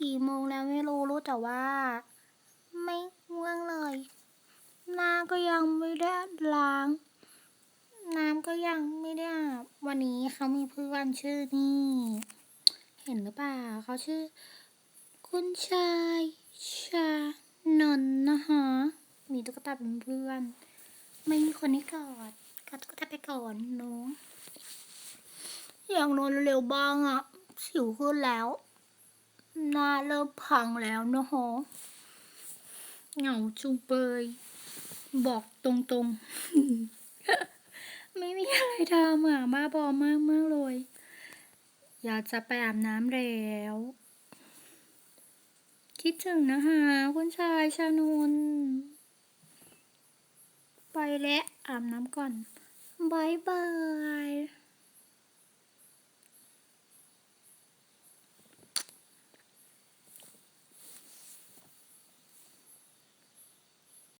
กี่โมงแล้วไม่รู้รู้แต่ว่า ไม่ง่วงเลยหน้าก็ยังไม่ได้ล้าง น้ำก็ยังไม่ได้อาบวันนี้เขามีเพื่อนชื่อนี่ เห็นหรือเปล่าเขาชื่อ คุณชายชานนท์นะคะมีตุ๊กตาเป็นเพื่อน ไม่มีคนให้กอดกอดตุ๊กตาไปก่อนเนาะอยากนอนเร็วบ้างอะสิวขึ้นแล้ว หน้าเริ่มพังแล้วนะฮะเหงาจุงเบยบอกตรงๆ ไม่มีอะไรทำอะบ้าบอมากมากเลย อยากจะไปอาบน้ำแล้ว คิดถึงนะคะคุณชายชานนไปแล้วอาบน้ำก่อนบายบาย